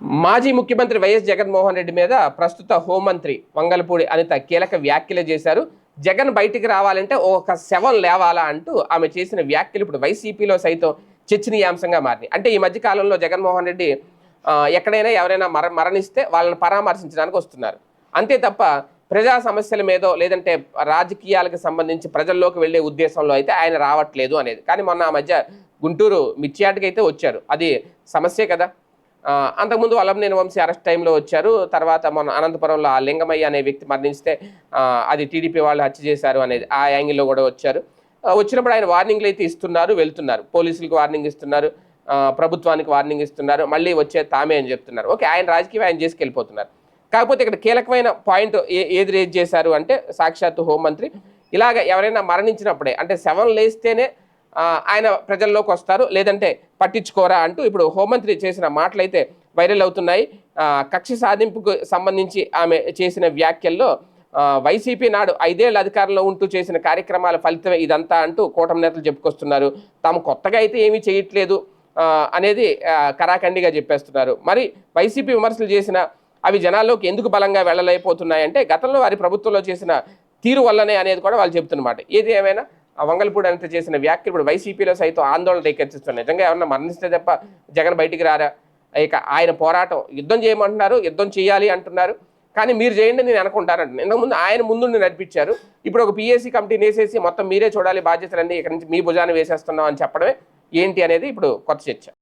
మాజీ ముఖ్యమంత్రి వైఎస్ జగన్మోహన్ రెడ్డి మీద ప్రస్తుత హోంమంత్రి వంగలపూడి అనిత కీలక వ్యాఖ్యలు చేశారు. జగన్ బయటికి రావాలంటే ఒక శవం లేవాలా అంటూ ఆమె చేసిన వ్యాఖ్యలు ఇప్పుడు వైసీపీలో సైతం చర్చనీయాంశంగా మారినాయి. అంటే ఈ మధ్య కాలంలో జగన్మోహన్ రెడ్డి ఎక్కడైనా ఎవరైనా మర మరణిస్తే వాళ్ళని పరామర్శించడానికి వస్తున్నారు. అంతే తప్ప ప్రజా సమస్యల మీదో లేదంటే రాజకీయాలకు సంబంధించి ప్రజల్లోకి వెళ్ళే ఉద్దేశంలో అయితే ఆయన రావట్లేదు అనేది. కానీ మొన్న ఆ మధ్య గుంటూరు మిర్చియాటికి అయితే వచ్చారు. అది సమస్యే కదా. అంతకుముందు అలంనేని వంశీ అరెస్ట్ టైంలో వచ్చారు. తర్వాత మన అనంతపురంలో ఆ లింగమయ్య అనే వ్యక్తి మరణిస్తే అది టీడీపీ వాళ్ళు హత్య చేశారు అనేది ఆ యాంగిల్లో కూడా వచ్చారు. వచ్చినప్పుడు ఆయన వార్నింగ్లు అయితే ఇస్తున్నారు వెళ్తున్నారు. పోలీసులకు వార్నింగ్ ఇస్తున్నారు ప్రభుత్వానికి వార్నింగ్ ఇస్తున్నారు. మళ్ళీ వచ్చే తామే అని చెప్తున్నారు. ఓకే ఆయన రాజకీయం ఆయన చేసుకెళ్ళిపోతున్నారు కాకపోతే ఇక్కడ కీలకమైన పాయింట్ ఏ ఏది రేజ్ చేశారు అంటే సాక్షాత్తు హోంమంత్రి. ఇలాగ ఎవరైనా మరణించినప్పుడే అంటే శవం లేస్తేనే ఆయన ప్రజల్లోకి వస్తారు. లేదంటే పట్టించుకోరా అంటూ ఇప్పుడు హోంమంత్రి చేసిన మాటలైతే వైరల్ అవుతున్నాయి. కక్ష సాధింపుకు సంబంధించి ఆమె చేసిన వ్యాఖ్యల్లో వైసీపీ నాడు ఐదేళ్ళు అధికారంలో ఉంటూ చేసిన కార్యక్రమాల ఫలితమే ఇదంతా అంటూ కూటమి నేతలు చెప్పుకొస్తున్నారు. తాము కొత్తగా అయితే ఏమీ చేయట్లేదు అనేది కరాఖండిగా చెప్పేస్తున్నారు. మరి వైసీపీ విమర్శలు చేసిన అవి జనాల్లోకి ఎందుకు బలంగా వెళ్ళలేకపోతున్నాయంటే గతంలో వారి ప్రభుత్వంలో చేసిన తీరు వల్లనే అనేది కూడా వాళ్ళు చెబుతున్నమాట. ఏది ఏమైనా? వంగల్పూడి అంత చేసిన వ్యాఖ్యలు ఇప్పుడు వైసీపీలో సైతం ఆందోళన రేకెత్తిస్తున్నాయి. నిజంగా ఏమన్నా మరణిస్తే తప్ప జగన్ బయటికి రారా? ఇక ఆయన పోరాటం యుద్ధం చేయమంటున్నారు యుద్ధం చేయాలి అంటున్నారు. కానీ మీరు చేయండి నేను అనుకుంటానంటున్నాను ఇంతకుముందు ఆయన ముందు నడిపించారు. ఇప్పుడు ఒక పిఎస్సీ కమిటీని వేసేసి మొత్తం మీరే చూడాలి బాధ్యతలన్నీ ఇక్కడ నుంచి మీ భుజాన్ని వేసేస్తున్నాం అని చెప్పడమే ఏంటి అనేది ఇప్పుడు కొత్త చర్చ.